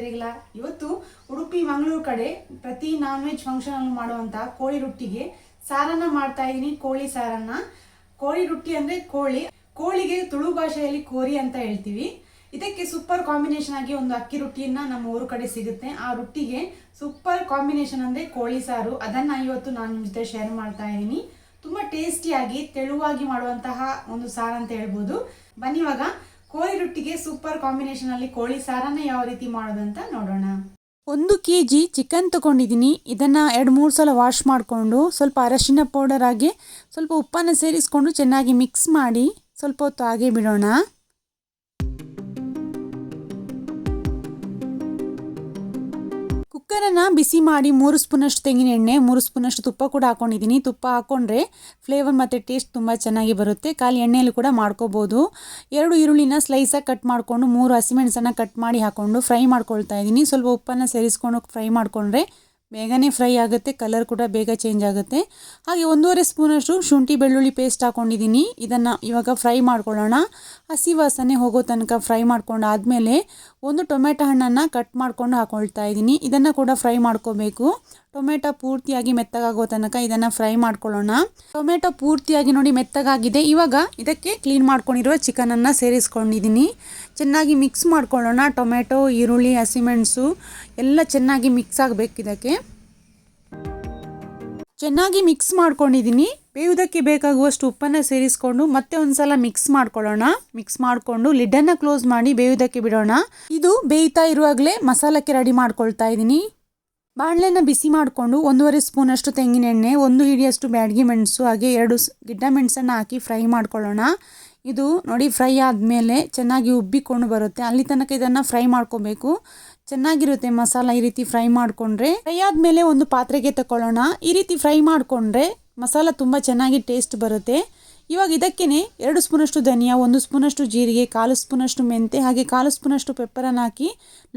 ಗೆಳತಿಯರಿಗೆಲ್ಲ ಇವತ್ತು ಉಡುಪಿ ಮಂಗಳೂರು ಕಡೆ ಪ್ರತಿ ನಾನ್ ವೆಜ್ ಫಂಕ್ಷನ್ ಮಾಡುವಂತ ಕೋಳಿ ರೊಟ್ಟಿಗೆ ಸಾರನ್ನ ಮಾಡ್ತಾ ಇದೀನಿ, ಕೋಳಿ ಸಾರನ್ನ. ಕೋಳಿ ರೊಟ್ಟಿ ಅಂದ್ರೆ ಕೋಳಿ. ಕೋಳಿಗೆ ತುಳು ಭಾಷೆಯಲ್ಲಿ ಕೋರಿ ಅಂತ ಹೇಳ್ತೀವಿ. ಇದಕ್ಕೆ ಸೂಪರ್ ಕಾಂಬಿನೇಷನ್ ಆಗಿ ಒಂದು ಅಕ್ಕಿ ರೊಟ್ಟಿಯನ್ನ ನಮ್ಮ ಊರು ಕಡೆ ಸಿಗುತ್ತೆ. ಆ ರೊಟ್ಟಿಗೆ ಸೂಪರ್ ಕಾಂಬಿನೇಷನ್ ಅಂದ್ರೆ ಕೋಳಿ ಸಾರು. ಅದನ್ನ ಇವತ್ತು ನಾನು ನಿಮ್ಮ ಜೊತೆ ಶೇರ್ ಮಾಡ್ತಾ ಇದ್ದೀನಿ ತುಂಬಾ ಟೇಸ್ಟಿಯಾಗಿ ತೆಳುವಾಗಿ ಮಾಡುವಂತಹ ಒಂದು ಸಾರು ಅಂತ ಹೇಳ್ಬೋದು. ಬನ್ನಿವಾಗ ಕೋಳಿ ರೊಟ್ಟಿಗೆ ಸೂಪರ್ ಕಾಂಬಿನೇಷನ್ ಅಲ್ಲಿ ಕೋಳಿ ಸಾರನ್ನ ಯಾವ ರೀತಿ ಮಾಡೋದಂತ ನೋಡೋಣ. ಒಂದು ಕೆ ಜಿ ಚಿಕನ್ ತಗೊಂಡಿದ್ದೀನಿ. ಇದನ್ನು ಎರಡು ಮೂರು ಸಲ ವಾಶ್ ಮಾಡಿಕೊಂಡು ಸ್ವಲ್ಪ ಅರಶಿನ ಪೌಡರ್ ಆಗಿ ಸ್ವಲ್ಪ ಉಪ್ಪನ್ನು ಸೇರಿಸ್ಕೊಂಡು ಚೆನ್ನಾಗಿ ಮಿಕ್ಸ್ ಮಾಡಿ ಸ್ವಲ್ಪ ಹೊತ್ತು ಹಾಗೆ ಬಿಡೋಣ. ಕುಕ್ಕರನ್ನು ಬಿಸಿ ಮಾಡಿ ಮೂರು ಸ್ಪೂನಷ್ಟು ತೆಂಗಿನ ಎಣ್ಣೆ, ಮೂರು ಸ್ಪೂನಷ್ಟು ತುಪ್ಪ ಕೂಡ ಹಾಕೊಂಡಿದ್ದೀನಿ. ತುಪ್ಪ ಹಾಕ್ಕೊಂಡ್ರೆ ಫ್ಲೇವರ್ ಮತ್ತು ಟೇಸ್ಟ್ ತುಂಬ ಚೆನ್ನಾಗಿ ಬರುತ್ತೆ. ಖಾಲಿ ಎಣ್ಣೆಯಲ್ಲಿ ಕೂಡ ಮಾಡ್ಕೋಬೋದು. ಎರಡು ಈರುಳ್ಳಿನ ಸ್ಲೈಸಾಗಿ ಕಟ್ ಮಾಡಿಕೊಂಡು ಮೂರು ಹಸಿಮೆಣಸನ್ನು ಕಟ್ ಮಾಡಿ ಹಾಕ್ಕೊಂಡು ಫ್ರೈ ಮಾಡ್ಕೊಳ್ತಾ ಇದ್ದೀನಿ. ಸ್ವಲ್ಪ ಉಪ್ಪನ್ನು ಸೇರಿಸ್ಕೊಂಡು ಫ್ರೈ ಮಾಡಿಕೊಂಡ್ರೆ ಬೇಗನೆ ಫ್ರೈ ಆಗುತ್ತೆ, ಕಲರ್ ಕೂಡ ಬೇಗ ಚೇಂಜ್ ಆಗುತ್ತೆ. ಹಾಗೆ ಒಂದೂವರೆ ಸ್ಪೂನಷ್ಟು ಶುಂಠಿ ಬೆಳ್ಳುಳ್ಳಿ ಪೇಸ್ಟ್ ಹಾಕ್ಕೊಂಡಿದ್ದೀನಿ ಇದನ್ನು ಇವಾಗ ಫ್ರೈ ಮಾಡ್ಕೊಳ್ಳೋಣ. ಹಸಿ ವಾಸನೆ ಹೋಗೋ ತನಕ ಫ್ರೈ ಮಾಡ್ಕೊಂಡು ಆದಮೇಲೆ ಒಂದು ಟೊಮೆಟೊ ಹಣ್ಣನ್ನು ಕಟ್ ಮಾಡ್ಕೊಂಡು ಹಾಕ್ಕೊಳ್ತಾ ಇದ್ದೀನಿ. ಇದನ್ನು ಕೂಡ ಫ್ರೈ ಮಾಡ್ಕೋಬೇಕು. ಟೊಮೆಟೊ ಪೂರ್ತಿಯಾಗಿ ಮೆತ್ತಗಾಗೋ ತನಕ ಇದನ್ನು ಫ್ರೈ ಮಾಡ್ಕೊಳ್ಳೋಣ. ಟೊಮೆಟೊ ಪೂರ್ತಿಯಾಗಿ ನೋಡಿ ಮೆತ್ತಗಾಗಿದೆ. ಇವಾಗ ಇದಕ್ಕೆ ಕ್ಲೀನ್ ಮಾಡ್ಕೊಂಡಿರುವ ಚಿಕನನ್ನು ಸೇರಿಸ್ಕೊಂಡಿದ್ದೀನಿ. ಚೆನ್ನಾಗಿ ಮಿಕ್ಸ್ ಮಾಡ್ಕೊಳ್ಳೋಣ. ಟೊಮೆಟೊ, ಈರುಳ್ಳಿ, ಹಸಿಮೆಣಸು ಎಲ್ಲ ಚೆನ್ನಾಗಿ ಮಿಕ್ಸ್ ಆಗಬೇಕು ಇದಕ್ಕೆ. ಚೆನ್ನಾಗಿ ಮಿಕ್ಸ್ ಮಾಡ್ಕೊಂಡಿದ್ದೀನಿ ಬೇಯುವುದಕ್ಕೆ ಬೇಕಾಗುವಷ್ಟು ಉಪ್ಪನ್ನು ಸೇರಿಸ್ಕೊಂಡು ಮತ್ತೆ ಒಂದ್ಸಲ ಮಿಕ್ಸ್ ಮಾಡ್ಕೊಳ್ಳೋಣ. ಮಿಕ್ಸ್ ಮಾಡಿಕೊಂಡು ಲಿಡ್ಡನ್ನು ಕ್ಲೋಸ್ ಮಾಡಿ ಬೇಯುವುದಕ್ಕೆ ಬಿಡೋಣ. ಇದು ಬೇಯ್ತಾ ಇರುವಾಗಲೇ ಮಸಾಲಕ್ಕೆ ರೆಡಿ ಮಾಡ್ಕೊಳ್ತಾ ಇದ್ದೀನಿ ಬಾಣಲೆನ ಬಿಸಿ ಮಾಡಿಕೊಂಡು ಒಂದೂವರೆ ಸ್ಪೂನಷ್ಟು ತೆಂಗಿನ ಎಣ್ಣೆ ಒಂದು ಹಿಡಿಯಷ್ಟು ಬ್ಯಾಡಗಿ ಮೆಣಸು, ಹಾಗೆ ಎರಡು ಗಿಡ್ಡ ಮೆಣಸನ್ನು ಹಾಕಿ ಫ್ರೈ ಮಾಡ್ಕೊಳ್ಳೋಣ. ಇದು ನೋಡಿ ಫ್ರೈ ಆದಮೇಲೆ ಚೆನ್ನಾಗಿ ಉಬ್ಬಿಕೊಂಡು ಬರುತ್ತೆ. ಅಲ್ಲಿ ತನಕ ಇದನ್ನು ಫ್ರೈ ಮಾಡ್ಕೋಬೇಕು. ಚೆನ್ನಾಗಿರುತ್ತೆ ಮಸಾಲ ಈ ರೀತಿ ಫ್ರೈ ಮಾಡಿಕೊಂಡ್ರೆ. ಫ್ರೈ ಆದಮೇಲೆ ಒಂದು ಪಾತ್ರೆಗೆ ತಗೊಳ್ಳೋಣ ಈ ರೀತಿ ಫ್ರೈ ಮಾಡಿಕೊಂಡ್ರೆ ಮಸಾಲ ತುಂಬ ಚೆನ್ನಾಗಿ ಟೇಸ್ಟ್ ಬರುತ್ತೆ. ಇವಾಗ ಇದಕ್ಕೇನೆ ಎರಡು ಸ್ಪೂನಷ್ಟು ಧನಿಯಾ, ಒಂದು ಸ್ಪೂನಷ್ಟು ಜೀರಿಗೆ, ಕಾಲು ಸ್ಪೂನಷ್ಟು ಮೆಂತೆ, ಹಾಗೆ ಕಾಲು ಸ್ಪೂನಷ್ಟು ಪೆಪ್ಪರನ್ನು ಹಾಕಿ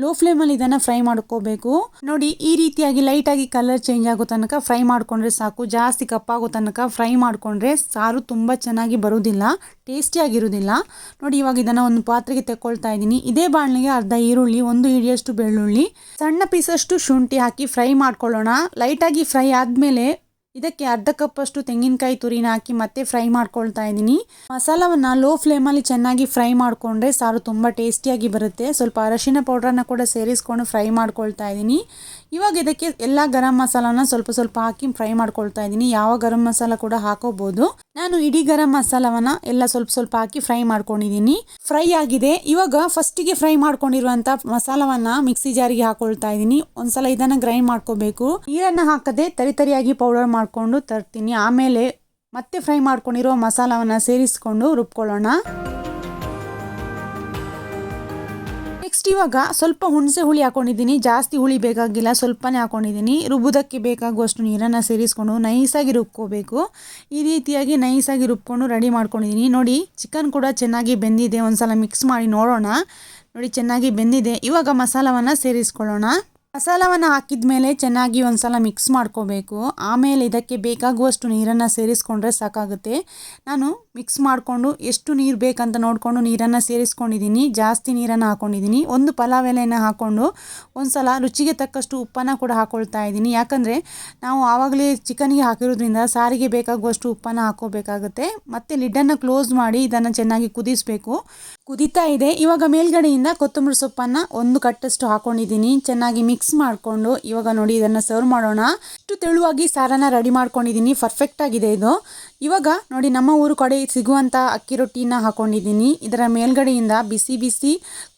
ಲೋ ಫ್ಲೇಮಲ್ಲಿ ಇದನ್ನು ಫ್ರೈ ಮಾಡ್ಕೋಬೇಕು. ನೋಡಿ, ಈ ರೀತಿಯಾಗಿ ಲೈಟಾಗಿ ಕಲರ್ ಚೇಂಜ್ ಆಗೋ ತನಕ ಫ್ರೈ ಮಾಡಿಕೊಂಡ್ರೆ ಸಾಕು. ಜಾಸ್ತಿ ಕಪ್ಪಾಗೋ ತನಕ ಫ್ರೈ ಮಾಡಿಕೊಂಡ್ರೆ ಸಾರು ತುಂಬ ಚೆನ್ನಾಗಿ ಬರೋದಿಲ್ಲ ಟೇಸ್ಟಿಯಾಗಿರೋದಿಲ್ಲ ನೋಡಿ, ಇವಾಗ ಇದನ್ನು ಒಂದು ಪಾತ್ರೆಗೆ ತೆಕ್ಕೊಳ್ತಾ ಇದ್ದೀನಿ. ಇದೇ ಬಾಣಲೆಗೆ ಅರ್ಧ ಈರುಳ್ಳಿ, ಒಂದು ಹಿಡಿಯಷ್ಟು ಬೆಳ್ಳುಳ್ಳಿ. ಸಣ್ಣ ಪೀಸಷ್ಟು ಶುಂಠಿ ಹಾಕಿ ಫ್ರೈ ಮಾಡ್ಕೊಳ್ಳೋಣ. ಲೈಟಾಗಿ ಫ್ರೈ ಆದಮೇಲೆ ಇದಕ್ಕೆ ಅರ್ಧ ಕಪ್ಪಷ್ಟು ತೆಂಗಿನಕಾಯಿ ತುರಿನ ಹಾಕಿ ಮತ್ತೆ ಫ್ರೈ ಮಾಡ್ಕೊಳ್ತಾ ಇದ್ದೀನಿ. ಮಸಾಲವನ್ನು ಲೋ ಫ್ಲೇಮಲ್ಲಿ ಚೆನ್ನಾಗಿ ಫ್ರೈ ಮಾಡಿಕೊಂಡ್ರೆ ಸಾರು ತುಂಬ ಟೇಸ್ಟಿಯಾಗಿ ಬರುತ್ತೆ. ಸ್ವಲ್ಪ ಅರಶಿನ ಪೌಡ್ರನ್ನ ಕೂಡ ಸೇರಿಸ್ಕೊಂಡು ಫ್ರೈ ಮಾಡ್ಕೊಳ್ತಾ ಇದ್ದೀನಿ. ಇವಾಗ ಇದಕ್ಕೆ ಎಲ್ಲ ಗರಂ ಮಸಾಲಾನ ಸ್ವಲ್ಪ ಸ್ವಲ್ಪ ಹಾಕಿ ಫ್ರೈ ಮಾಡ್ಕೊಳ್ತಾ ಇದ್ದೀನಿ. ಯಾವ ಗರಂ ಮಸಾಲ ಕೂಡ ಹಾಕೋಬಹುದು ನಾನು ಇಡೀ ಗರಂ ಮಸಾಲವನ್ನ ಎಲ್ಲ ಸ್ವಲ್ಪ ಸ್ವಲ್ಪ ಹಾಕಿ ಫ್ರೈ ಮಾಡ್ಕೊಂಡಿದ್ದೀನಿ. ಫ್ರೈ ಆಗಿದೆ. ಇವಾಗ ಫಸ್ಟಿಗೆ ಫ್ರೈ ಮಾಡ್ಕೊಂಡಿರುವಂತ ಮಸಾಲವನ್ನ ಮಿಕ್ಸಿ ಜಾರಿಗೆ ಹಾಕೊಳ್ತಾ ಇದ್ದೀನಿ. ಒಂದ್ಸಲ ಇದನ್ನ ಗ್ರೈಂಡ್ ಮಾಡ್ಕೋಬೇಕು. ನೀರನ್ನ ಹಾಕದೆ ತರಿತರಿಯಾಗಿ ಪೌಡರ್ ಮಾಡ್ಕೊಂಡು ತರ್ತೀನಿ. ಆಮೇಲೆ ಮತ್ತೆ ಫ್ರೈ ಮಾಡ್ಕೊಂಡಿರೋ ಮಸಾಲವನ್ನ ಸೇರಿಸ್ಕೊಂಡು ರುಬ್ಕೊಳ್ಳೋಣ. ನೆಕ್ಸ್ಟ್ ಇವಾಗ ಸ್ವಲ್ಪ ಹುಣಸೆ ಹುಳಿ ಹಾಕೊಂಡಿದ್ದೀನಿ. ಜಾಸ್ತಿ ಹುಳಿ ಬೇಕಾಗಿಲ್ಲ. ಸ್ವಲ್ಪನೇ ಹಾಕೊಂಡಿದ್ದೀನಿ. ರುಬ್ಬೋದಕ್ಕೆ ಬೇಕಾಗುವಷ್ಟು ನೀರನ್ನು ಸೇರಿಸ್ಕೊಂಡು ನೈಸಾಗಿ ರುಬ್ಕೋಬೇಕು. ಈ ರೀತಿಯಾಗಿ ನೈಸಾಗಿ ರುಬ್ಕೊಂಡು ರೆಡಿ ಮಾಡ್ಕೊಂಡಿದ್ದೀನಿ. ನೋಡಿ ಚಿಕನ್ ಕೂಡ ಚೆನ್ನಾಗಿ ಬೆಂದಿದೆ. ಒಂದ್ಸಲ ಮಿಕ್ಸ್ ಮಾಡಿ ನೋಡೋಣ. ನೋಡಿ, ಚೆನ್ನಾಗಿ ಬೆಂದಿದೆ. ಇವಾಗ ಮಸಾಲವನ್ನು ಸೇರಿಸ್ಕೊಳ್ಳೋಣ. ಮಸಾಲವನ್ನು ಹಾಕಿದ ಮೇಲೆ ಚೆನ್ನಾಗಿ ಒಂದ್ಸಲ ಮಿಕ್ಸ್ ಮಾಡ್ಕೋಬೇಕು. ಆಮೇಲೆ ಇದಕ್ಕೆ ಬೇಕಾಗುವಷ್ಟು ನೀರನ್ನು ಸೇರಿಸ್ಕೊಂಡ್ರೆ ಸಾಕಾಗುತ್ತೆ. ನಾನು ಮಿಕ್ಸ್ ಮಾಡಿಕೊಂಡು ಎಷ್ಟು ನೀರು ಬೇಕಂತ ನೋಡಿಕೊಂಡು ನೀರನ್ನು ಸೇರಿಸ್ಕೊಂಡಿದ್ದೀನಿ. ಜಾಸ್ತಿ ನೀರನ್ನು ಹಾಕ್ಕೊಂಡಿದ್ದೀನಿ ಒಂದು ಪಲಾವ್ ಎಲೆಯನ್ನು ಹಾಕ್ಕೊಂಡು ಒಂದ್ಸಲ ರುಚಿಗೆ ತಕ್ಕಷ್ಟು ಉಪ್ಪನ್ನು ಕೂಡ ಹಾಕ್ಕೊಳ್ತಾ ಇದ್ದೀನಿ. ಯಾಕಂದರೆ ನಾವು ಆವಾಗಲೇ ಚಿಕನ್ಗೆ ಹಾಕಿರೋದ್ರಿಂದ ಸಾರಿಗೆ ಬೇಕಾಗುವಷ್ಟು ಉಪ್ಪನ್ನು ಹಾಕೋಬೇಕಾಗುತ್ತೆ. ಮತ್ತು ಲಿಡ್ಡನ್ನು ಕ್ಲೋಸ್ ಮಾಡಿ ಇದನ್ನು ಚೆನ್ನಾಗಿ ಕುದಿಸಬೇಕು. ಕುದೀತಾ ಇದೆ. ಇವಾಗ ಮೇಲ್ಗಡೆಯಿಂದ ಕೊತ್ತಂಬರಿ ಸೊಪ್ಪನ್ನು ಒಂದು ಕಟ್ಟಷ್ಟು ಹಾಕೊಂಡಿದ್ದೀನಿ. ಚೆನ್ನಾಗಿ ಮಿಕ್ಸ್ ಮಾಡಿಕೊಂಡು ಇವಾಗ ನೋಡಿ ಇದನ್ನು ಸರ್ವ್ ಮಾಡೋಣ. ಇಷ್ಟು ತೆಳುವಾಗಿ ಸಾರನ್ನು ರೆಡಿ ಮಾಡ್ಕೊಂಡಿದ್ದೀನಿ ಪರ್ಫೆಕ್ಟ್ ಆಗಿದೆ ಇದು. ಇವಾಗ ನೋಡಿ ನಮ್ಮ ಊರು ಕಡೆ ಸಿಗುವಂಥ ಅಕ್ಕಿ ರೊಟ್ಟಿನ ಹಾಕೊಂಡಿದ್ದೀನಿ ಇದರ ಮೇಲ್ಗಡೆಯಿಂದ ಬಿಸಿ ಬಿಸಿ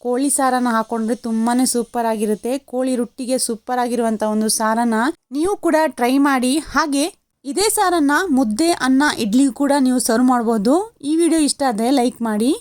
ಕೋಳಿ ಸಾರನ್ನು ಹಾಕೊಂಡ್ರೆ ತುಂಬಾ ಸೂಪರ್ ಆಗಿರುತ್ತೆ. ಕೋಳಿ ರೊಟ್ಟಿಗೆ ಸೂಪರ್ ಆಗಿರುವಂಥ ಒಂದು ಸಾರನ್ನ ನೀವು ಕೂಡ ಟ್ರೈ ಮಾಡಿ. ಹಾಗೆ ಇದೇ ಸಾರನ್ನ ಮುದ್ದೆ, ಅನ್ನ, ಇಡ್ಲಿ ಕೂಡ ನೀವು ಸರ್ವ್ ಮಾಡ್ಬೋದು. ಈ ವಿಡಿಯೋ ಇಷ್ಟ ಆದರೆ ಲೈಕ್ ಮಾಡಿ.